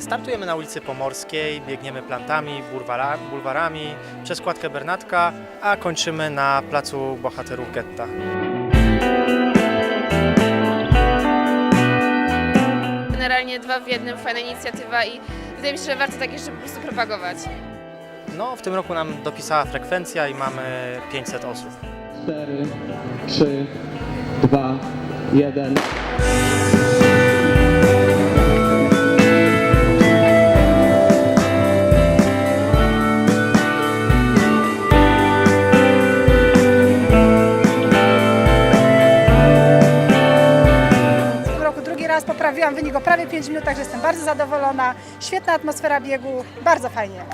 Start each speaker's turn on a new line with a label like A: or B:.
A: Startujemy na ulicy Pomorskiej, biegniemy plantami, bulwara, bulwarami, przez kładkę Bernatka, a kończymy na placu Bohaterów Getta.
B: Generalnie dwa w jednym, fajna inicjatywa i wydaje mi się, że warto takie rzeczy po prostu propagować.
A: No, w tym roku nam dopisała frekwencja i mamy 500 osób.
C: 4, 3, 2, 1.
D: tym roku drugi raz poprawiłam wynik o prawie 5 minut, także jestem bardzo zadowolona. Świetna atmosfera biegu, bardzo fajnie.